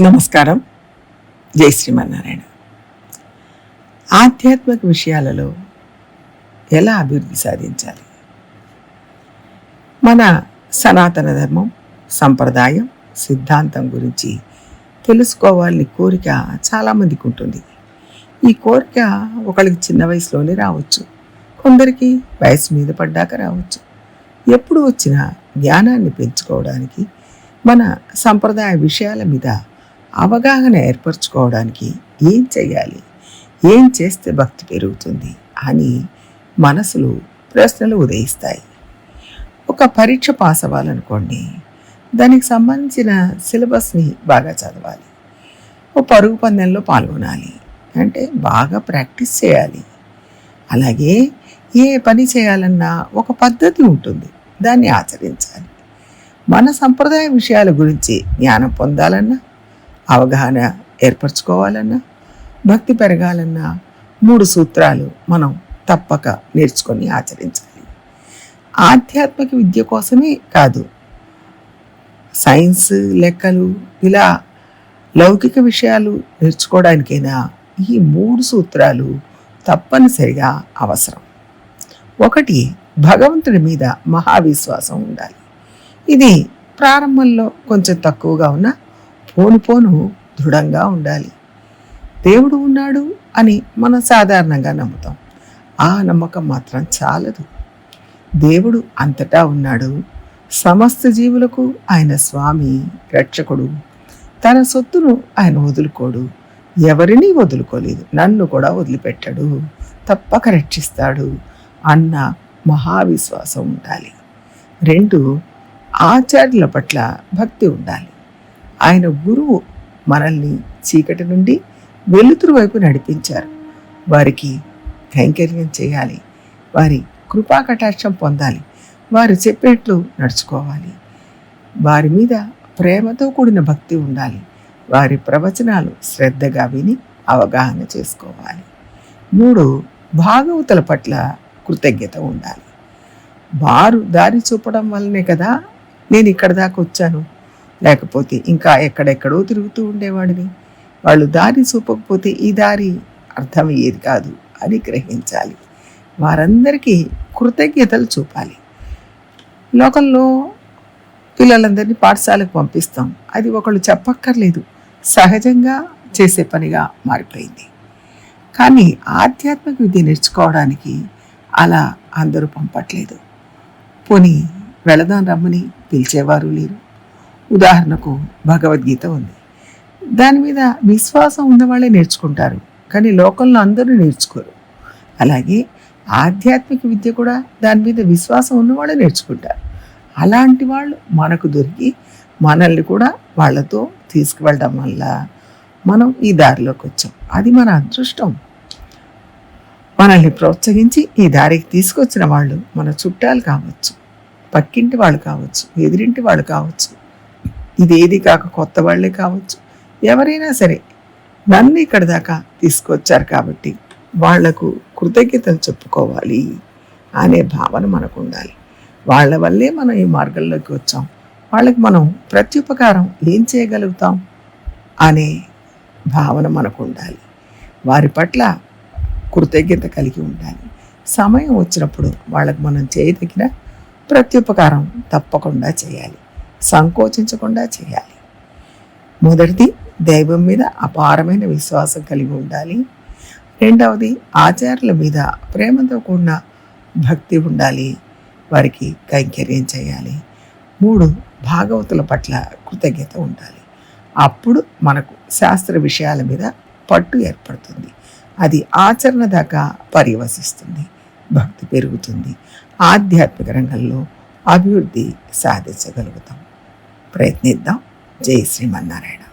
నమస్కారం. జై శ్రీమన్నారాయణ. ఆధ్యాత్మిక విషయాలలో ఎలా అభివృద్ధి సాధించాలి? మన సనాతన ధర్మం సంప్రదాయం సిద్ధాంతం గురించి తెలుసుకోవాలని కోరిక చాలామందికి ఉంటుంది. ఈ కోరిక ఒకరికి చిన్న వయసులోనే రావచ్చు. కొందరికి వయసు మీద పడ్డాక రావచ్చు. ఎప్పుడు వచ్చిన జ్ఞానాన్ని పెంచుకోవడానికి మన సంప్రదాయ విషయాల మీద అవగాహన ఏర్పరచుకోవడానికి ఏం చేయాలి ఏం చేస్తే భక్తి పెరుగుతుంది? అని మనసులు ప్రశ్నలు ఉదయిస్తాయి. ఒక పరీక్ష పాస్ అవ్వాలనుకోండి దానికి సంబంధించిన సిలబస్ని బాగా చదవాలి. ఓ పరుగు పందెంలో పాల్గొనాలి. అంటే బాగా ప్రాక్టీస్ చేయాలి. అలాగే ఏ పని చేయాలన్నా ఒక పద్ధతి ఉంటుంది దాన్ని ఆచరించాలి. మన సంప్రదాయ విషయాల గురించి జ్ఞానం పొందాలన్నా అవగాహన ఏర్పరచుకోవాలన్నా భక్తి పెరగాలన్నా మూడు సూత్రాలు మనం తప్పక నేర్చుకొని ఆచరించాలి. ఆధ్యాత్మిక విద్య కోసమే కాదు సైన్స్ లెక్కలు ఇలా లౌకిక విషయాలు నేర్చుకోవడానికైనా ఈ మూడు సూత్రాలు తప్పనిసరిగా అవసరం. ఒకటి భగవంతుడి మీద మహావిశ్వాసం ఉండాలి. ఇది ప్రారంభంలో కొంచెం తక్కువగా ఉన్న పోను పోను దృఢంగా ఉండాలి. దేవుడు ఉన్నాడు అని మనం సాధారణంగా నమ్ముతాం. ఆ నమ్మకం మాత్రం చాలదు. దేవుడు అంతటా ఉన్నాడు. సమస్త జీవులకు ఆయన స్వామి రక్షకుడు. తన సొత్తును ఆయన వదులుకోడు. ఎవరిని వదులుకోలేదు. నన్ను కూడా వదిలిపెట్టాడు. తప్పక రక్షిస్తాడు అన్న మహావిశ్వాసం ఉండాలి. రెండు ఆచార్యుల పట్ల భక్తి ఉండాలి. ఆయన గురువు మనల్ని చీకటి నుండి వెలుతురు వైపు నడిపించారు. వారికి కైంకర్యం చేయాలి. వారి కృపా కటాక్షం పొందాలి. వారు చెప్పేట్లు నడుచుకోవాలి. వారి మీద ప్రేమతో కూడిన భక్తి ఉండాలి. వారి ప్రవచనాలు శ్రద్ధగా విని అవగాహన చేసుకోవాలి. మూడు భాగవతుల పట్ల కృతజ్ఞత ఉండాలి. వారు దారి చూపడం వల్లనే కదా నేను ఇక్కడ దాకా వచ్చాను. లేకపోతే ఇంకా ఎక్కడెక్కడో తిరుగుతూ ఉండేవాడిని. వాళ్ళు దారి చూపకపోతే ఈ దారి అర్థమయ్యేది కాదు అని గ్రహించాలి. వారందరికీ కృతజ్ఞతలు చూపాలి. లోకంలో పిల్లలందరినీ పాఠశాలకు పంపిస్తాం. అది ఒకళ్ళు చెప్పక్కర్లేదు. సహజంగా చేసే పనిగా మారిపోయింది. కానీ ఆధ్యాత్మిక విద్య నేర్చుకోవడానికి అలా అందరూ పంపట్లేదు. పోనీ వెళదాం రమ్మని పిలిచేవారు లేరు. ఉదాహరణకు భగవద్గీత ఉంది. దాని మీద విశ్వాసం ఉన్నవాళ్ళే నేర్చుకుంటారు కానీ లోకంలో అందరూ నేర్చుకోరు. అలాగే ఆధ్యాత్మిక విద్య కూడా దాని మీద విశ్వాసం ఉన్నవాళ్ళే నేర్చుకుంటారు. అలాంటి వాళ్ళు మనకు దొరికి మనల్ని కూడా వాళ్ళతో తీసుకువెళ్ళడం వల్ల మనం ఈ దారిలోకి వచ్చాం. అది మన అదృష్టం. మనల్ని ప్రోత్సహించి ఈ దారికి తీసుకొచ్చిన వాళ్ళు మన చుట్టాలు కావచ్చు పక్కింటి వాళ్ళు కావచ్చు ఎదిరింటి వాళ్ళు కావచ్చు ఇది ఏది కాక కొత్త వాళ్ళే కావచ్చు. ఎవరైనా సరే నన్ను ఇక్కడ దాకా తీసుకొచ్చారు కాబట్టి వాళ్ళకు కృతజ్ఞతలు చెప్పుకోవాలి అనే భావన మనకు ఉండాలి. వాళ్ళ వల్లే మనం ఈ మార్గంలోకి వచ్చాం. వాళ్ళకి మనం ప్రత్యుపకారం ఏం చేయగలుగుతాం అనే భావన మనకు ఉండాలి. వారి పట్ల కృతజ్ఞత కలిగి ఉండాలి. సమయం వచ్చినప్పుడు వాళ్ళకు మనం చేయదగిన ప్రత్యుపకారం తప్పకుండా చేయాలి. సంకోచించకుండా చేయాలి. మొదటిది దైవం మీద అపారమైన విశ్వాసం కలిగి ఉండాలి. రెండవది ఆచార్యుల మీద ప్రేమతో కూడిన భక్తి ఉండాలి. వారికి కైంకర్యం చేయాలి. మూడు భాగవతుల పట్ల కృతజ్ఞత ఉండాలి. అప్పుడు మనకు శాస్త్ర విషయాల మీద పట్టు ఏర్పడుతుంది. అది ఆచరణ దాకా పర్యవసిస్తుంది. భక్తి పెరుగుతుంది. ఆధ్యాత్మిక రంగంలో అభివృద్ధి సాధించగలుగుతాం. ప్రయత్నిద్దాం. జై శ్రీమన్నారాయణ